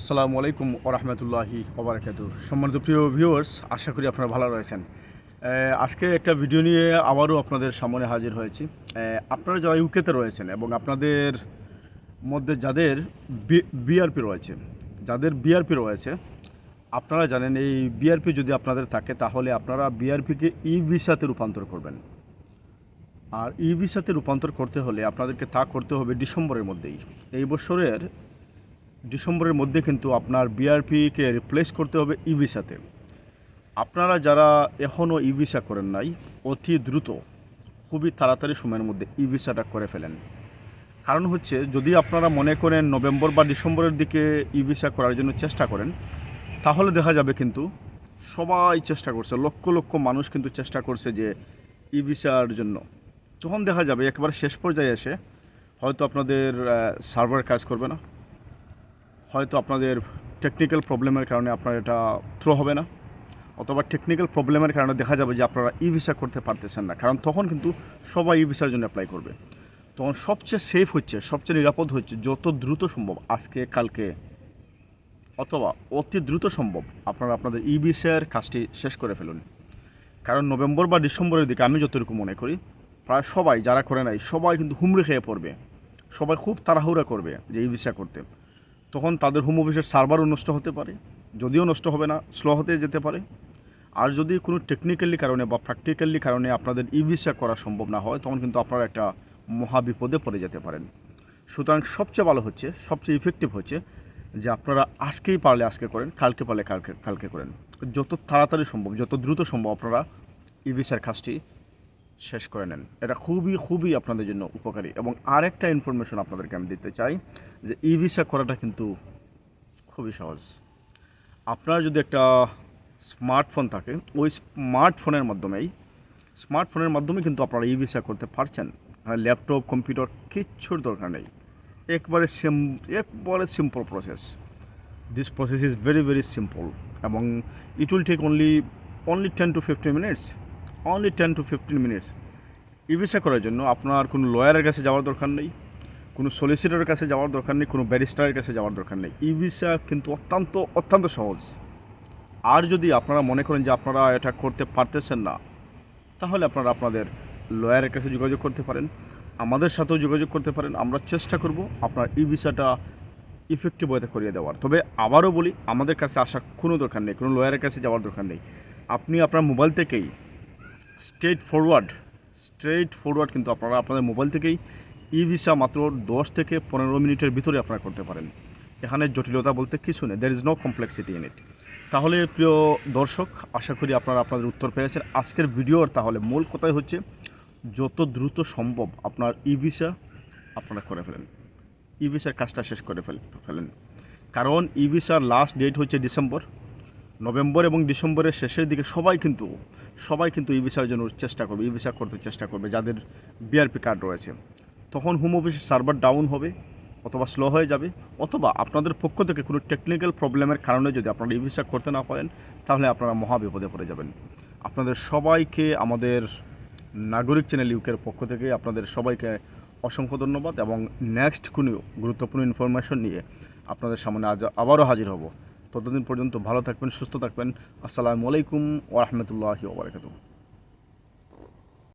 আসসালামু আলাইকুম ওরহমতুল্লাহি ওবরাকাত সম্মানিত প্রিয় ভিউয়ার্স আশা করি আপনারা ভালো রয়েছেন। আজকে একটা ভিডিও নিয়ে আবারও আপনাদের সামনে হাজির হয়েছি। আপনারা যারা ইউকেতে রয়েছেন এবং আপনাদের মধ্যে যাদের বিআরপি রয়েছে, যাদের বিআরপি রয়েছে, আপনারা জানেন এই বিআরপি যদি আপনাদের থাকে, তাহলে আপনারা বিআরপিকে ই ভিসাতে রূপান্তর করবেন। আর ই ভিসাতে রূপান্তর করতে হলে আপনাদেরকে তা করতে হবে ডিসেম্বরের মধ্যেই। এই বছরের ডিসেম্বরের মধ্যে কিন্তু আপনার বিআরপিকে রিপ্লেস করতে হবে ই ভিসাতে আপনারা যারা এখনও ই ভিসা করেন নাই, অতি দ্রুত, খুবই তাড়াতাড়ি সময়ের মধ্যে ই ভিসাটা করে ফেলেন। কারণ হচ্ছে, যদি আপনারা মনে করেন নভেম্বর বা ডিসেম্বরের দিকে ই ভিসা করার জন্য চেষ্টা করেন, তাহলে দেখা যাবে কিন্তু সবাই চেষ্টা করছে, লক্ষ লক্ষ মানুষ কিন্তু চেষ্টা করছে যে ই ভিসার জন্য। তখন দেখা যাবে, একেবারে শেষ পর্যায়ে এসে হয়তো আপনাদের সার্ভার কাজ করবে না। হয়তো আপনাদের টেকনিক্যাল প্রবলেমের কারণে আপনার এটা থ্রো হবে না, অথবা টেকনিক্যাল প্রবলেমের কারণে দেখা যাবে যে আপনারা ই ভিসা করতে পারতেছেন না, কারণ তখন কিন্তু সবাই ই ভিসার জন্য অ্যাপ্লাই করবে। তখন সবচেয়ে সেফ হচ্ছে, সবচেয়ে নিরাপদ হচ্ছে যত দ্রুত সম্ভব আজকে, কালকে, অথবা অতি দ্রুত সম্ভব আপনারা আপনাদের ই ভিসার কাজটি শেষ করে ফেলুন। কারণ নভেম্বর বা ডিসেম্বরের দিকে আমি যতটুকু মনে করি, প্রায় সবাই যারা করে নাই, সবাই কিন্তু হুমড়ে খেয়ে পড়বে, সবাই খুব তাড়াহুড়া করবে যে ই ভিসা করতে। তখন তাদের হোম অফিসের সার্ভারও নষ্ট হতে পারে, যদিও নষ্ট হবে না স্লো হতে যেতে পারে। আর যদি কোনো টেকনিক্যালি কারণে বা প্র্যাকটিক্যালি কারণে আপনাদের ই ভিসা করা সম্ভব না হয়, তখন কিন্তু আপনারা একটা মহা বিপদে পড়ে যেতে পারেন। সুতরাং সবচেয়ে ভালো হচ্ছে, সবচেয়ে ইফেক্টিভ হচ্ছে যে আপনারা আজকেই পারলে আজকে করেন, কালকে পারলে কালকে কালকে করেন। যত তাড়াতাড়ি সম্ভব, যত দ্রুত সম্ভব আপনারা ই ভিসার কাজটি শেষ করে নেন। এটা খুবই খুবই আপনাদের জন্য উপকারী। এবং আরেকটা ইনফরমেশন আপনাদেরকে আমি দিতে চাই যে ই ভিসা করাটা কিন্তু খুবই সহজ। আপনার যদি একটা স্মার্টফোন থাকে, ওই স্মার্টফোনের মাধ্যমেই, স্মার্টফোনের মাধ্যমে কিন্তু আপনারা ই ভিসা করতে পারছেন। ল্যাপটপ, কম্পিউটার কিচ্ছুর দরকার নেই। একবারে সিম, একবারে simple process this process is very very simple এবং it will take only only ten to fifteen minutes only ten to fifteen minutes e visa করার জন্য আপনার কোনো লয়ারের কাছে যাওয়ার দরকার নেই। কোনো সলিসিটরের কাছে যাওয়ার দরকার নেই, কোনো ব্যারিস্টারের কাছে যাওয়ার দরকার নেই। ই ভিসা কিন্তু অত্যন্ত অত্যন্ত সহজ। আর যদি আপনারা মনে করেন যে আপনারা এটা করতে পারতেছেন না, তাহলে আপনারা আপনাদের লয়ারের কাছে যোগাযোগ করতে পারেন। আমাদের সাথেও যোগাযোগ করতে পারেন। আমরা চেষ্টা করব আপনার ই ভিসাটা ইফেক্টিভ ওয়েতে করিয়ে দেওয়ার। তবে আবারও বলি, আমাদের কাছে আসা কোনো দরকার নেই, কোনো লয়ারের কাছে যাওয়ার দরকার নেই। আপনি আপনার মোবাইল থেকেই স্ট্রেট ফরওয়ার্ড স্ট্রেট ফরওয়ার্ড কিন্তু আপনারা আপনাদের মোবাইল থেকেই ই ভিসা মাত্র দশ থেকে পনেরো মিনিটের ভিতরে আপনারা করতে পারেন। এখানে জটিলতা বলতে কিছু নেই there is no complexity in it তাহলে প্রিয় দর্শক, আশা করি আপনারা আপনাদের উত্তর পেয়েছেন। আজকের ভিডিওর তাহলে মূল কথাই হচ্ছে, যত দ্রুত সম্ভব আপনার ই ভিসা আপনারা করে ফেলেন। ই ভিসার কাজটা শেষ করে ফেল, ফেলেন। কারণ ই ভিসার লাস্ট ডেট হচ্ছে ডিসেম্বর। নভেম্বর এবং ডিসেম্বরের শেষের দিকে সবাই কিন্তু সবাই কিন্তু ই ভিসার জন্য চেষ্টা করবে, ই ভিসা করতে চেষ্টা করবে, যাদের বিআরপি কার্ড রয়েছে। তখন হোম অফিসের সার্ভার ডাউন হবে, অথবা স্লো হয়ে যাবে, অথবা আপনাদের পক্ষ থেকে কোনো টেকনিক্যাল প্রবলেমের কারণে যদি আপনারা ই করতে না পারেন, তাহলে আপনারা মহা বিপদে পড়ে যাবেন। আপনাদের সবাইকে, আমাদের নাগরিক চ্যানেল ইউকের পক্ষ থেকে আপনাদের সবাইকে অসংখ্য ধন্যবাদ এবং নেক্সট কোনো গুরুত্বপূর্ণ ইনফরমেশন নিয়ে আপনাদের সামনে আজ আবারও হাজির হব। ততদিন পর্যন্ত ভালো থাকবেন, সুস্থ থাকবেন। আসসালামু আলাইকুম ওরহমতুল্লাহি ওবরাকাতুহ